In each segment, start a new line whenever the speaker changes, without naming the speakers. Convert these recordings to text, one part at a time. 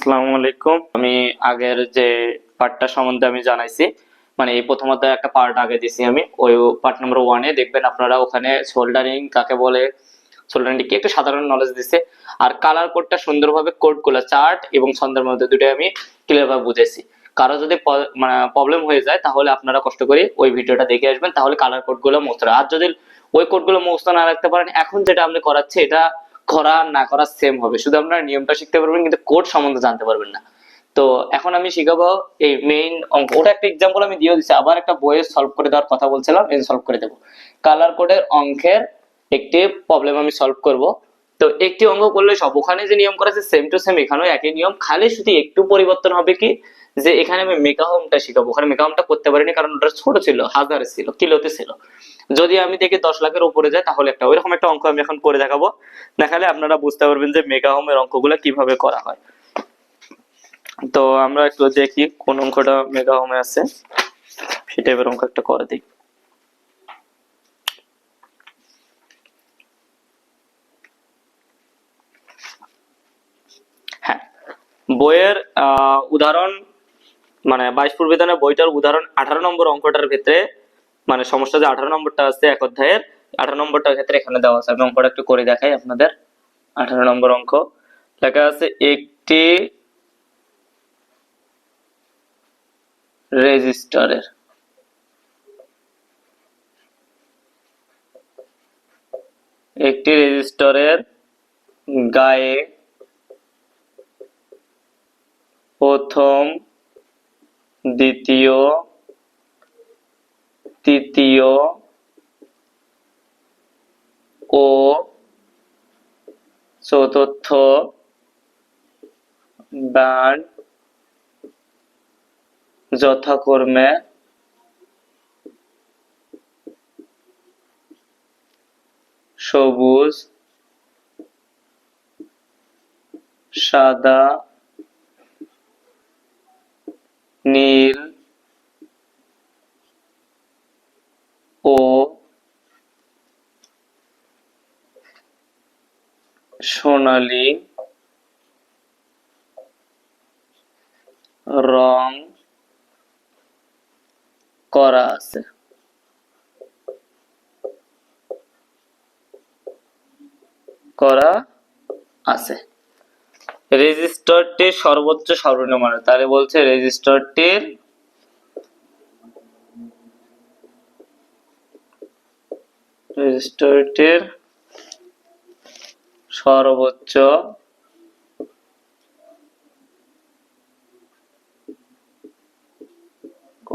আসসালামু আলাইকুম। আমি আগের যে পার্টটা সম্বন্ধে আমি জানাইছি মানে এই প্রথমত একটা পার্ট আগে দিছি আমি। ওই পার্ট ওয়ানে দেখবেন আপনারা ওখানে সোল্ডারিং কাকে বলে সোল্ডারিং কি একটু সাধারণ নলেজ দিছে। আর কালার কোডটা সুন্দরভাবে চার্ট এবং ছন্দের মধ্যে দুটোই আমি ক্লিয়ার ভাবে বুঝেছি কারও যদি মানে প্রবলেম হয়ে যায়, তাহলে আপনারা কষ্ট করে ওই ভিডিওটা দেখে আসবেন, তাহলে কালার কোডগুলো মুছতে আর যদি ওই কোডগুলো মুছতে না রাখতে পারেন, এখন যেটা আপনি করাচ্ছে এটা করা, না করা সেম হবে। শুধু আপনারা নিয়মটা শিখতে পারবেন, কিন্তু কোড সম্বন্ধে জানতে পারবেন না। তো এখন আমি শিখাবো এই মেইন অঙ্ক। ওটা একটা এক্সাম্পল আমি দিয়ে দিচ্ছি আবার একটা বইয়ে সলভ করে দেওয়ার কথা বলছিলাম, এই সলভ করে দেবো। কালার কোডের অঙ্কের একটি প্রবলেম আমি সলভ করব। তো একটি অঙ্ক করলে সব, ওখানে যে নিয়ম করেছে সেম টু সেম এখানেও একই নিয়ম। খালি শুধু একটু পরিবর্তন হবে কি? যে এখানে আমি মেকাহোমটা শিখাবো। ওখানে মেকাহোমটা করতে পারিনি, কারণ ওটা ছোট ছিল, হাজার ছিল, কিলোতে ছিল। যদি আমি দেখি দশ লাখের উপরে যায়, তাহলে একটা, ওইরকম একটা অঙ্ক আমি এখন করে দেখাবো। দেখালে আপনারা বুঝতে পারবেন যে মেগা হোমের অঙ্কগুলো কীভাবে করা হয়। তো আমরা একটু দেখি কোন অঙ্কটা মেগা হোমে আছে। সেই টাইপের অঙ্ক একটা করে দিই। হ্যাঁ বইয়ের উদাহরণ মানে বাইশ বিধানের বইটার উদাহরণ আঠারো নম্বর অঙ্কটার ক্ষেত্রে মানে সমস্যা যে আঠারো নম্বরটা আছে এক অধ্যায়ের, আঠারো নম্বরটার ক্ষেত্রে এখানে দেওয়া আছে। আমি অঙ্কটা একটু করে দেখাই আপনাদের। আঠারো নম্বর অঙ্ক। লেখা আছে, একটি রেজিস্টারের একটি রেজিস্টারের গায়ে প্রথম, দ্বিতীয় তৃতীয় ও চতুর্থ ব্যান্ড যথাক্রমে সবুজ সাদা নীল ও সোনালী রং করা আছে। করা আছে। রেজিস্টারটির সর্বোচ্চ সর্বনিম্ন মান তাহলে বলছে রেজিস্টারটির রেজিস্টারটির সর্বোচ্চ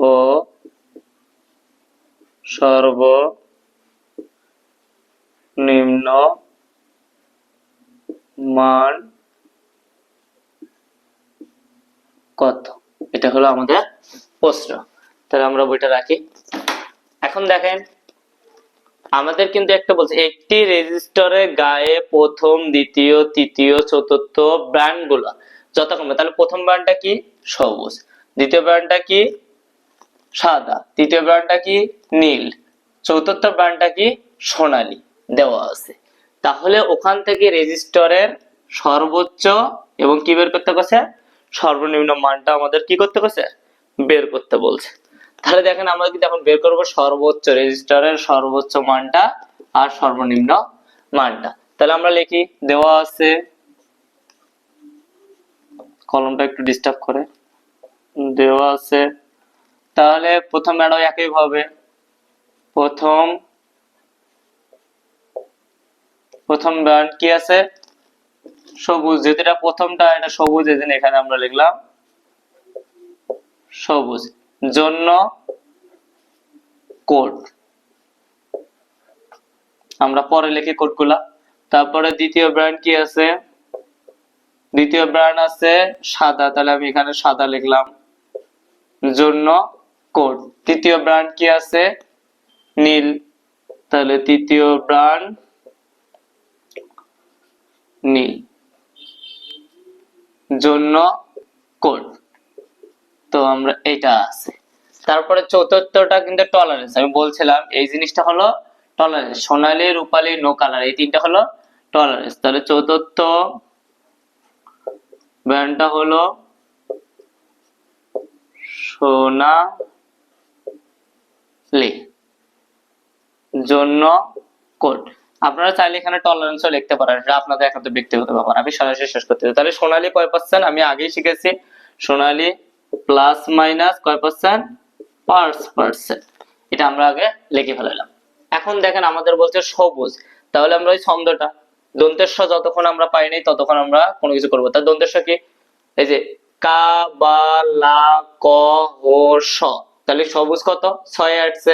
ও সর্বনিম্ন মান কত? এটা হলো আমাদের প্রশ্ন। তাহলে আমরা বইটা রাখি। এখন দেখেন আমাদের কিন্তু একটা বলছে, একটি রেজিস্টারের গায়ে প্রথম, দ্বিতীয়, তৃতীয়, চতুর্থ ব্র্যান্ডগুলো যথাক্রমে, তাহলে প্রথম ব্র্যান্ডটা কি? সবুজ। দ্বিতীয় ব্র্যান্ডটা কি? সাদা। তৃতীয় ব্র্যান্ডটা কি? নীল। চতুর্থ ব্র্যান্ডটা কি? সোনালী দেওয়া আছে। তাহলে ওখান থেকে রেজিস্টারের সর্বোচ্চ এবং কি বের করতে গেছে সর্বনিম্ন মানটা আমাদের কি করতে গেছে বের করতে বলছে। তাহলে দেখেন আমরা কিন্তু এখন বের করব সর্বোচ্চ রেজিস্টারের সর্বোচ্চ মানটা আর সর্বনিম্ন মানটা। তাহলে আমরা লিখি, দেওয়া আছে, কলমটা একটু ডিস্টার্ব করে, দেওয়া আছে, তাহলে প্রথম ম্যাডাম একই ভাবে প্রথম প্রথম ব্র্যান্ড কি আছে? সবুজ এটা প্রথমটা, এটা সবুজ জন্য এখানে আমরা লিখলাম সবুজ। জন্য কোড আমরা পরে লিখি কোডগুলা তারপরে দ্বিতীয় ব্র্যান্ড কি আছে? দ্বিতীয় ব্র্যান্ড আছে সাদা। তাহলে আমি এখানে সাদা লিখলাম। জন্য কোড তৃতীয় ব্র্যান্ড কি আছে? নীল। তাহলে তৃতীয় ব্র্যান্ড নীল। জন্য কোড তো আমরা এটা আছে। তারপরে চতুর্থটা কিন্তু টলারেন্স আমি বলছিলাম, এই জিনিসটা হলো টলারেন্স সোনালী, রূপালী নো কালার এই তিনটা হলো টলারেন্স তাহলে চতুর্থ ব্র্যান্ডটা হলো সোনালি। জন্য কোড আপনারা চাইলে এখানে টলারেন্সও লিখতে পারেন, এটা আপনাদের একান্ত ব্যক্তিগত ব্যাপার, আমি সরাসরি শেষ করতে। তাহলে সোনালি কয় পার্সেন্ট আমি আগেই শিখেছি, সোনালি প্লাস মাইনাস কয় পার্সেন্ট পার্স পার্সেন্ট এটা আমরা আগে লিখে ফেলালাম এখন দেখেন আমাদের বলছে সবুজ। তাহলে আমরা ওই ছন্দটা, দন্তেশ্ব যতক্ষণ আমরা পাইনি ততক্ষণ আমরা কোনো কিছু করব। তার দন্তেশ্ব কি? এই যে কা, বা, লা, ক, হো, স। তাহলে সবুজ কত? ছয় আসছে।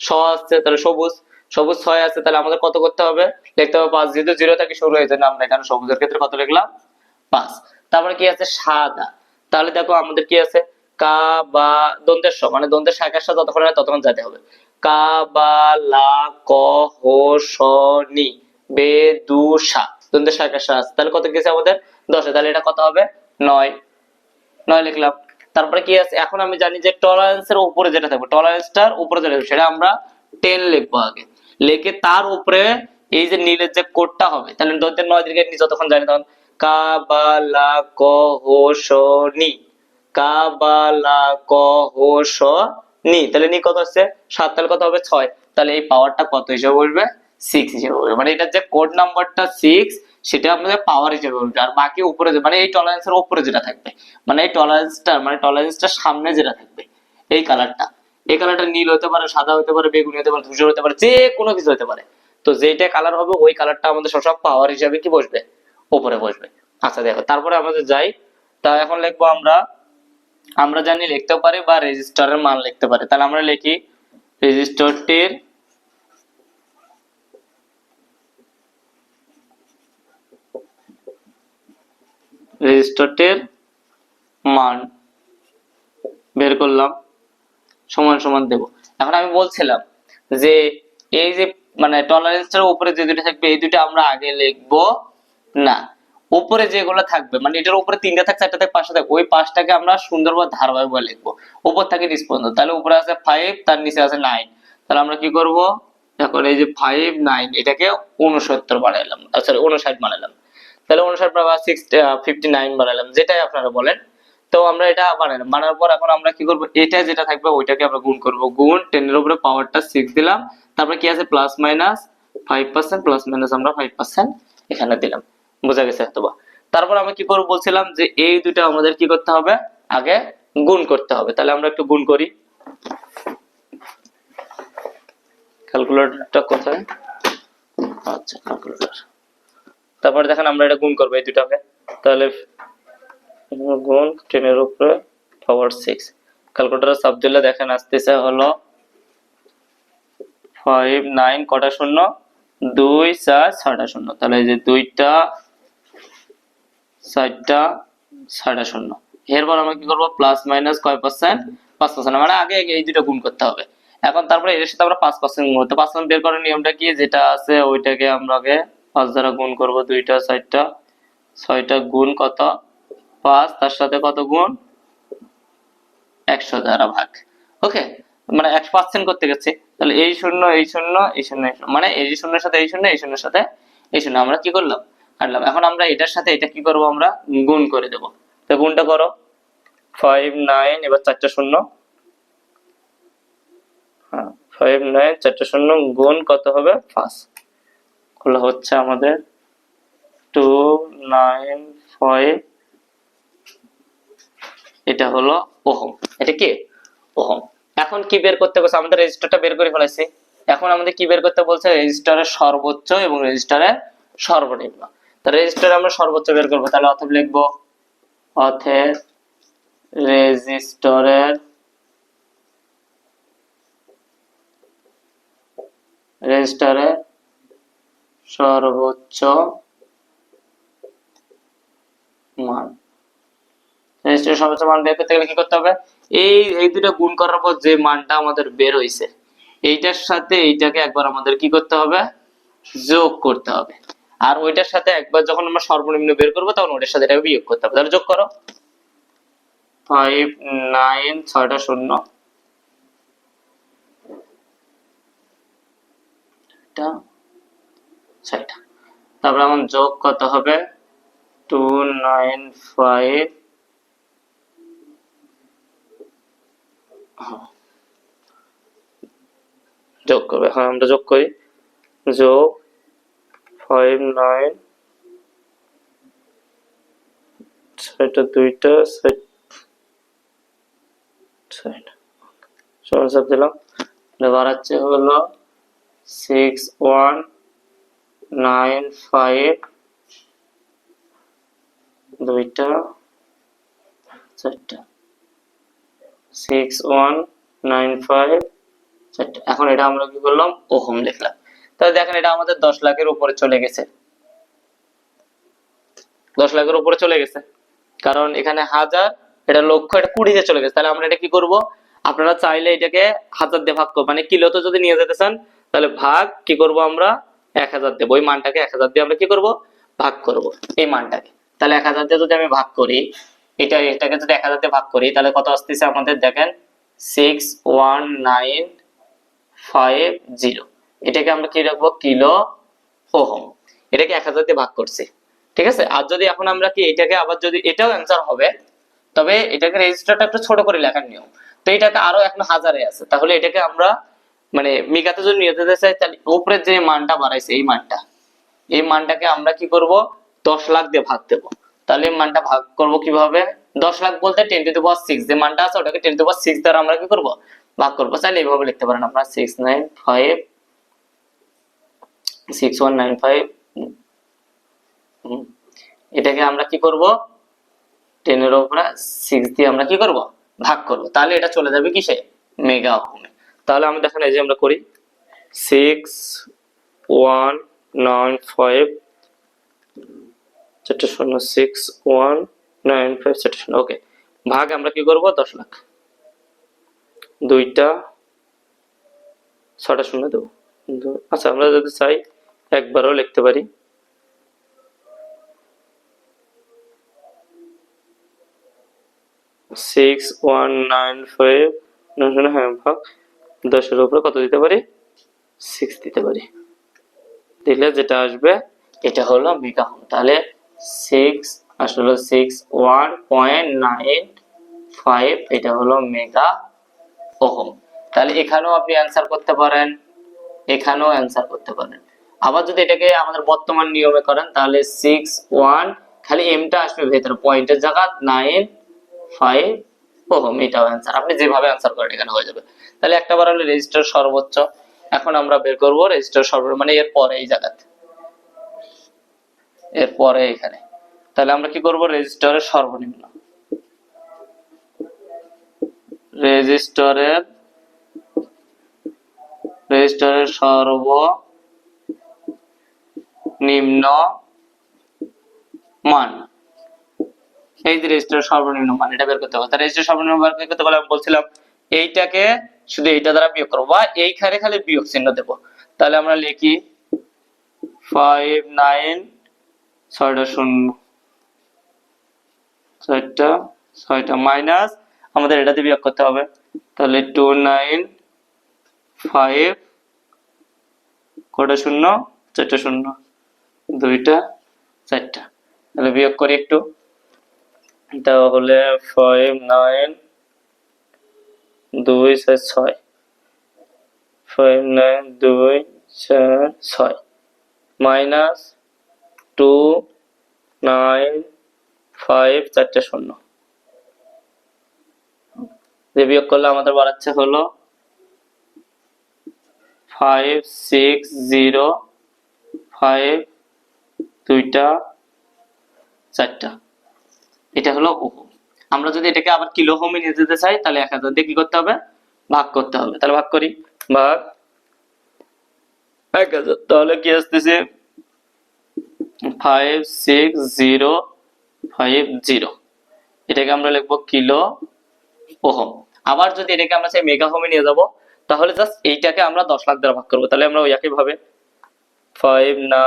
স আসছে, তাহলে সবুজ। সবুজ ছয় আছে তাহলে আমাদের কত করতে হবে? লিখতে হবে পাঁচ। যেহেতু জিরো থেকে শুরু হয়েছে না আমরা এখানে সবুজের ক্ষেত্রে কত লিখলাম? পাঁচ। তারপরে কি আছে? সাদা। তাহলে দেখো আমাদের কি আছে? কা, বা দন্তের স মানে দন্তের শাখার সাথে যতক্ষণ ততক্ষণ যেতে হবে। কা, বা, লা, ক, হো, স, নি, বে, দু, সা দন্তের শাখার সা আছে। তাহলে কত গেছে আমাদের? দশে। তাহলে এটা কত হবে? নয়। নয় লিখলাম। তারপরে কি আছে? এখন আমি জানি যে টলারেন্স এর উপরে যেটা থাকবে টলারেন্সটার উপরে যেটা সেটা আমরা টেন লিখব আগে। লিখে তার উপরে এই যে নীলের যে কোডটা হবে, তাহলে নয় দিকে যতক্ষণ জানি তখন কা বা লা ক হো স নি তাহলে নি কত হচ্ছে সাত, তাহলে কত হবে? ছয়। তাহলে এই পাওয়ারটা কত হিসেবে বলবে সিক্স হিসেবে বলবে মানে এটার যে কোড নাম্বারটা সিক্স সেটা আমাদের পাওয়ার হিসেবে বলবে আর বাকি উপরে মানে এই টলারেন্সের উপরে যেটা থাকবে। মানে এই টলারেন্সটা মানে টলারেন্সটার সামনে যেটা থাকবে। এই কালারটা এই কালারটা নীল হতে পারে, সাদা হতে পারে, বেগুনি হতে পারে, ধূসর হতে পারে, যে কোনো কিছু হতে পারে। তো যেটা কালার হবে, ওই কালারটা আমাদের সবসময় পাওয়ার হিসাবে কি বসবে? উপরে বসবে। আচ্ছা দেখো, তারপরে আমাদের যাই। তা এখন লিখব আমরা আমরা জানি লিখতে পারি বা রেজিস্টারের মান লিখতে পারি। তাহলে আমরা লিখি রেজিস্টারটির রেজিস্টারটির মান বের করলাম, সমান সমান দেব। এখন আমি বলছিলাম যে এই যে মানে টলারেন্সটার উপরে যে দুটো থাকবে, এই দুটো আমরা আগে লিখব। না উপরে যেগুলো থাকবে মানে এটার উপরে তিনটা থাকছে একটা থাকে, পাঁচটা থাকে, ওই পাঁচটাকে আমরা সুন্দরভাবে ধারাবাহিক লিখব। উপর থেকে নিচ তাহলে উপরে আছে ফাইভ তার নিচে আছে নাইন তাহলে আমরা কি করব? এখন এই যে ফাইভ নাইন এটাকে উনসত্তর বানাইলাম। সরি উনষাট বানাইলাম। তাহলে উনষাট বা সিক্স ফিফটি নাইন বানালাম যেটাই আপনারা বলেন। তো আমরা এটা বানালাম বানানোর পর এখন আমরা কি করব? এটা যেটা থাকবে, ওইটাকে আমরা গুণ করব। গুণ টেন এর উপরে পাওয়ারটা সিক্স দিলাম। তারপরে কি আছে? Plus minus five percent plus minus আমরা ফাইভ পার্সেন্ট এখানে দিলাম। বোঝা গেছে হয়তো তারপর আমি কি করব বলছিলাম যে এই দুটো আমাদের কি করতে হবে? আগে গুণ করতে হবে। তাহলে আমরা একটু গুণ করি। ক্যালকুলেটরটা কোথায়? আচ্ছা ক্যালকুলেটর তারপরে দেখেন আমরা এটা গুণ করব এই দুটাকে তাহলে গুণ, টেনের উপরে পাওয়ার সিক্স ক্যালকুলেটার সাব দেখেন আসতেছে হলো ফাইভ নাইন কটা শূন্য? দুই চার, ছয়টা শূন্য। তাহলে এই যে দুইটা চারটা ছয়টা শূন্য। এরপর আমরা কি করব? প্লাস মাইনাস কয় পার্সেন্ট পার্সেন্ট মানে আগে এই দুটো গুণ করতে হবে। এখন তারপরে এর সাথে আমরা পার্সেন্ট গুণ করতে পার্সেন্ট বের করার নিয়মটা কি? যেটা আছে ওইটাকে আমরা আগে দ্বারা গুণ করব। দুইটা ছয়টা গুণ কত? পাঁচ, তার সাথে কত গুণ? একশো দ্বারা ভাগ। ওকে? মানে একশো পার্সেন্ট করতে গেছে। তাহলে এই শূন্য এই শূন্য এই শূন্য। মানে এই শূন্যের সাথে এই শূন্য, এই শূন্যের সাথে এই শূন্য। আমরা কি করলাম? কাটলাম এখন আমরা এটার সাথে এটা কি করব আমরা? গুণ করে দেব। তো গুণটা করো। ফাইভ নাইন এবার চারটা শূন্য। হ্যাঁ ফাইভ নাইন চারটা শূন্য, গুণ কত হবে? পাঁচ হলো হচ্ছে আমাদের টু নাইন ফাইভ এটা হলো ওহম। এটা কি? ওহম। এখন কি বের করতে বলছে? আমাদের রেজিস্টারটা বের করে ফেলেছি এখন আমাদের কি বের করতে বলছে? রেজিস্টারের সর্বোচ্চ এবং রেজিস্টারের সর্বনিম্ন। রেজিস্টারে আমরা সর্বোচ্চ বের করব। তাহলে অথব লিখব অথে রেজিস্টারের রেজিস্টারের সর্বোচ্চ মান। রেজিস্টারের সর্বোচ্চ মান বের করতে গেলে কি করতে হবে? এই এই দুটো গুণ করার পর যে মানটা আমাদের বের হয়েছে এইটার সাথে এইটাকে একবার আমাদের কি করতে হবে? যোগ করতে হবে। আর ওইটার সাথে একবার যখন আমরা সর্বনিম্ন বের করব, তখন ওইটার সাথে এটাকে বিয়োগ করতে হবে। তাহলে যোগ করো। ফাইভ নাইন ছয়টা শূন্য। ছয়টা তারপরে এখন যোগ কত হবে? টু নাইন ফাইভ যোগ করবে। হ্যাঁ আমরা যোগ করি। যোগ ফাইভ নাইন ছয়টা দুইটা সমান সব দিলাম বাড়াচ্ছে হলো সিক্স ওয়ান নাইন ফাইভ দুইটা চারটা সিক্স ওয়ান নাইন ফাইভ চারটা এখন এটা আমরা কি করলাম? ওহম লিখলাম তাহলে দেখেন এটা আমাদের দশ লাখের উপরে চলে গেছে। দশ লাখের উপরে চলে গেছে। কারণ এখানে হাজার, এটা লক্ষ, এটা কুড়িতে চলে গেছে। তাহলে আমরা এটা কি করব? আপনারা চাইলে এটাকে হাজার দিয়ে ভাগ করব। মানে কিলোতে যদি নিয়ে যেতে চান, তাহলে ভাগ কি করব আমরা? এক হাজার দেবো। ওই মানটাকে এক হাজার দিয়ে আমরা কি করব? ভাগ করব এই মানটাকে। তাহলে এক হাজার দিয়ে যদি আমি ভাগ করি, এটা, এটাকে যদি এক হাজার দিয়ে ভাগ করি, তাহলে কত আসতেছে আমাদের? দেখেন six one nine five zero এটাকে আমরা কি রাখব? কিলো ওহম এটাকে এক হাজার দিয়ে ভাগ করছি। ঠিক আছে? আর যদি এখন আমরা কি এটাকে আবার যদি এটাও অ্যান্সার হবে, তবে এটাকে রেজিস্টারটা একটু ছোট করে লেখার নিয়ম। তো এটাকে আরও এখন হাজারে আছে। তাহলে এটাকে আমরা মানে মিগাতে যদি নিয়ে যেতে চাই, তাহলে উপরে যে মানটা বাড়াইছে, এই মানটা, এই মানটাকে আমরা কি করব? দশ লাখ দিয়ে ভাগ দেবো। তাহলে মানটা ভাগ করব কীভাবে? দশ লাখ বলতে টেন টু পাওয়ার সিক্স যে মানটা আছে ওটাকে টেন টু পাওয়ার সিক্স দ্বারা আমরা কি করব? ভাগ করব। চাইলে এইভাবে লিখতে পারেন আপনারা। Six nine five six one nine five এটাকে আমরা কি করব? টেনের উপরে সিক্স দিয়ে আমরা কি করব? ভাগ করব। তাহলে এটা চলে যাবে কিসে? মেগা ওহমে তাহলে আমি দেখেন, এই যে আমরা করি সিক্স ওয়ান নাইন ফাইভ চারটে শূন্য সিক্স ওয়ান নাইন ফাইভ চারটে শূন্য। ওকে ভাগ আমরা কি করব? দশ লাখ। দুইটা, ছটা শূন্য দেবো। আচ্ছা আমরা যদি চাই একবারও লিখতে পারি? সিক্স ওয়ান নাইন ফাইভ হ্যাঁ ভাগ। দশের উপরে কত দিতে পারি? সিক্স দিতে পারি। দিলে যেটা আসবে, এটা হলো মেগা হোম তাহলে সিক্স আসলে six one point nine five এটা হলো মেগা ওহম। তাহলে এখানেও আপনি অ্যান্সার করতে পারেন। এখানেও অ্যান্সার করতে পারেন। আবার যদি এটাকে আমাদের বর্তমান নিয়মে করেন, তাহলে সিক্স ওয়ান খালি এমটা আসবে ভেতরে। পয়েন্টের জায়গা নাইন ফাইভ ওহম, এটাও অ্যান্সার আপনি যেভাবে অ্যান্সার করেন, এখানে হয়ে যাবে। তাহলে একটা বার হলো রেজিস্টার সর্বোচ্চ। এখন আমরা বের করব রেজিস্টার সর্বোচ্চ মানে এর পরে এই জায়গাতে। এর পরে এখানে। তাহলে আমরা কি করব? রেজিস্টারের সর্বনিম্ন। রেজিস্টারের রেজিস্টারের সর্বনিম্ন মান। এই যে রেজিস্টারের সর্বনিম্ন মান, এটা বের করতে হবে। তাহলে রেজিস্টার সর্বনিম্ন মান বের করতে বলে আমি বলছিলাম, এইটাকে শুধু এইটা দ্বারা বিয়োগ করব বা এইখানে খালি বিয়োগ চিহ্ন দেব। তাহলে আমরা লিখি ফাইভ নাইন ছয়টা শূন্য, ছয়টা ছয়টা মাইনাস আমাদের এটাতে বিয়োগ করতে হবে। তাহলে টু নাইন ফাইভ কটা শূন্য? চারটা শূন্য। দুইটা, চারটা। তাহলে বিয়োগ করি একটু। তাহলে ফাইভ নাইন দুই, চার, ছয়। ফাইভ নাইন দুই, চার, ছয়। মাইনাস টু নাইন ফাইভ চারটে শূন্য। যে বিয়োগ করলে আমাদের বাড়াচ্ছে হলো ফাইভ সিক্স জিরো ফাইভ দুইটা, চারটা। এটা হলো ওহম আমরা যদি এটাকে আবার কিলো হোমে নিয়ে যেতে চাই, তাহলে এক হাজার দিয়ে কি করতে হবে? ভাগ করতে হবে। তাহলে ভাগ করি। ভাগ এক হাজার। তাহলে কি আসতেছে? Five six zero five zero এটাকে আমরা লিখব কিলো ওহম। আবার যদি এটাকে আমরা সেই মেগা হোমে নিয়ে যাব, তাহলে জাস্ট এইটাকে আমরা দশ লাখ দ্বারা ভাগ করব। তাহলে আমরা ওই একই ভাবে ফাইভ না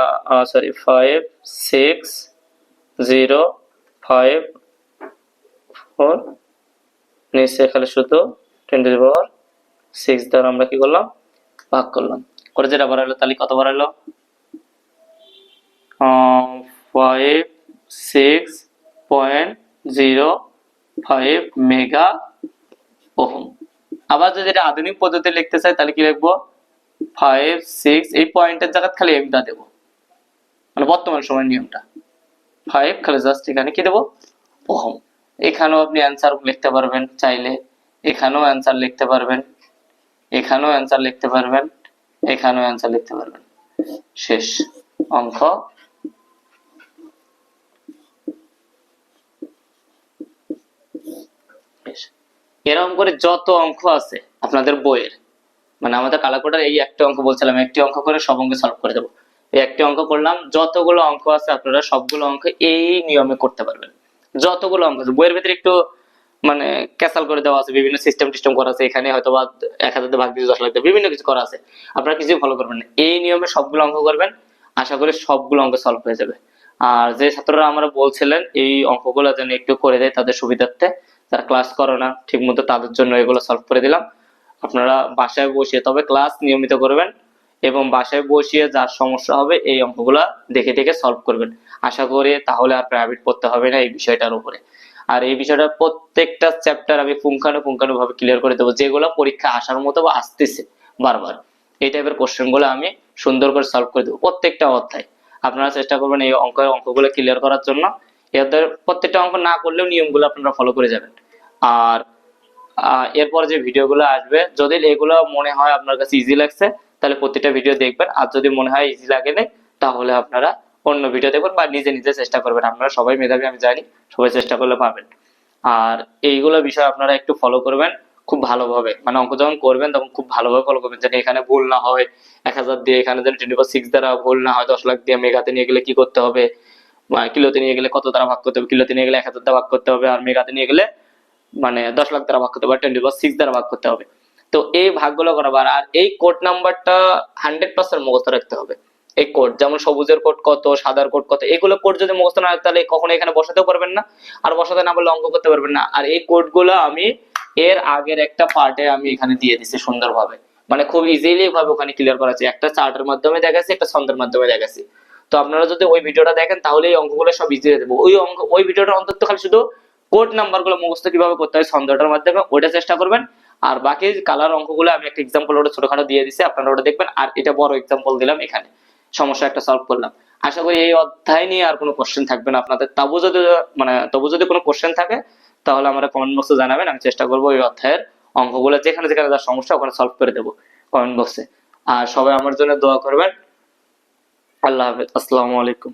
sorry five six zero five four নিচে খালি শুধু টোয়েন্টি পাওয়ার সিক্স দ্বারা আমরা কি করলাম? ভাগ করলাম। করে যেটা বাড়াইলো তাহলে কত বাড়াইলো? Five six point zero five mega ohm আবার যদি এটা আধুনিক পদ্ধতি লিখতে চাই তাহলে কি লিখব? ফাইভ সিক্স এই পয়েন্টের জায়গায় খালি এমটা দেবো। মানে বর্তমান সময়ের নিয়মটা। ফাইভ খালি জাস্ট এখানে কি দেবো? ওহম। এখানেও আপনি অ্যান্সার লিখতে পারবেন চাইলে। এখানেও অ্যান্সার লিখতে পারবেন। এখানেও অ্যান্সার লিখতে পারবেন। এখানেও অ্যান্সার লিখতে পারবেন। শেষ অঙ্ক। এরকম করে যত অঙ্ক আছে আপনাদের বইয়ের মানে আমাদের কালাকোটার এই একটা অঙ্ক বলছিলাম, একটি অঙ্ক করে সব অঙ্ক সলভ করে দেবো। এই একটি অঙ্ক করলাম, যতগুলো অঙ্ক আছে আপনারা সবগুলো অঙ্ক এই নিয়মে করতে পারবেন। যতগুলো অঙ্ক আছে, বইয়ের ভিতরে একটু মানে ক্যাসাল করে দেওয়া আছে, বিভিন্ন সিস্টেম টিস্টেম করা আছে, এখানে হয়তো বা এক হাজার ভাগ দিয়ে দশ দিয়ে বিভিন্ন কিছু করা আছে। আপনারা কিছুই ফলো করবেন না। এই নিয়মে সবগুলো অঙ্ক করবেন, আশা করি সবগুলো অঙ্ক সলভ হয়ে যাবে। আর যে ছাত্ররা আমরা বলছিলেন, এই অঙ্কগুলো যেন একটু করে দেয় তাদের সুবিধার্থে, যারা ক্লাস করো না ঠিক মতো তাদের জন্য এগুলো সলভ করে দিলাম। আপনারা বাসায় বসিয়ে তবে ক্লাস নিয়মিত করবেন এবং বাসায় বসিয়ে যার সমস্যা হবে এই অঙ্কগুলা দেখে দেখে সলভ করবেন। আশা করি তাহলে আর প্রাইভেট পড়তে হবে না এই বিষয়টার উপরে। আর এই বিষয়টা প্রত্যেকটা চ্যাপ্টার আমি পুঙ্খানু ভাবে ক্লিয়ার করে দেবো, যেগুলো পরীক্ষা আসার মতো বা আসতেছে বারবার। এই টাইপের কোশ্চেনগুলো আমি সুন্দর করে সলভ করে দেবো প্রত্যেকটা অধ্যায়। আপনারা চেষ্টা করবেন এই অঙ্ক, অঙ্কগুলো ক্লিয়ার করার জন্য। এদের প্রত্যেকটা অঙ্ক না করলেও নিয়মগুলো আপনারা ফলো করে যাবেন। আর এরপর যে ভিডিওগুলো আসবে, যদি এগুলো মনে হয় আপনার কাছে ইজি লাগছে, তাহলে প্রতিটা ভিডিও দেখবেন। আর যদি মনে হয় ইজি লাগে তাহলে আপনারা অন্য ভিডিও দেখবেন বা নিজে নিজে চেষ্টা করবেন। আপনারা সবাই মেধাবী, আমি জানি, সবাই চেষ্টা করলে পাবেন। আর এইগুলো বিষয় আপনারা একটু ফলো করবেন খুব ভালোভাবে। মানে অঙ্ক যখন করবেন, তখন খুব ভালোভাবে ফলো করবেন। যেন এখানে ভুল না হয়। এক হাজার দিয়ে এখানে যেন টোয়েন্টি ফোর সিক্স দ্বারা ভুল না হয়। দশ লাখ দিয়ে মেগাতে নিয়ে গেলে কি করতে হবে? কিলোতে নিয়ে গেলে কত দ্বারা ভাগ করতে হবে? কিলোতে নিয়ে গেলে এক হাজার দ্বারা ভাগ করতে হবে। আর মেগাতে নিয়ে গেলে মানে দশ লাখ দ্বারা ভাগ করতে হবে টোয়েন্টি ফোর সিক্স দ্বারা ভাগ করতে হবে। তো এই ভাগগুলো করাবার আর এই কোড নাম্বারটা হান্ড্রেড পার্সেন্ট মুখস্থ রাখতে হবে। এই কোড যেমন সবুজের কোড কত, সাদার কোড কত, এগুলো কোড যদি মুখস্থ না তাহলে কখনো এখানে বসাতেও পারবেন না আর বসাতে না পারলে অঙ্ক করতে পারবেন না। আর এই কোডগুলো আমি এর আগের একটা পার্টে আমি এখানে দিয়ে দিছি সুন্দরভাবে। মানে খুব ইজিলি ভাবে ওখানে ক্লিয়ার করা আছে। একটা চার্টের মাধ্যমে দেখাচ্ছি একটা ছন্দের মাধ্যমে দেখাচ্ছি তো আপনারা যদি ওই ভিডিওটা দেখেন তাহলে এই অঙ্কগুলো সব ইজি হয়ে যাবে। ওই অঙ্ক, ওই ভিডিওটা অন্তত খালি শুধু কোড নাম্বারগুলো মুখস্থ কীভাবে করতে হয় ছন্দটার মাধ্যমে ওটা চেষ্টা করবেন। আর বাকি কালার অঙ্কগুলো আমি একটা এক্সাম্পল ওটা ছোটখাটো দিয়ে দিছি, আপনারা ওটা দেখবেন। আর এটা বড় এক্সাম্পল দিলাম এখানে। সমস্যা একটা সলভ করলাম। আশা করি এই অধ্যায় নিয়ে আর কোনো কোশ্চেন থাকবে না আপনাদের। তবু যদি মানে তবু যদি কোনো কোশ্চেন থাকে, তাহলে আমরা কমেন্ট বক্সে জানাবেন। আমি চেষ্টা করব ওই অধ্যায়ের অঙ্কগুলো যেখানে যেখানে যার সমস্যা, ওখানে সলভ করে দেবো কমেন্ট বক্সে আর সবাই আমার জন্য দোয়া করবেন। আল্লাহ হাফেজ। আসসালামু আলাইকুম।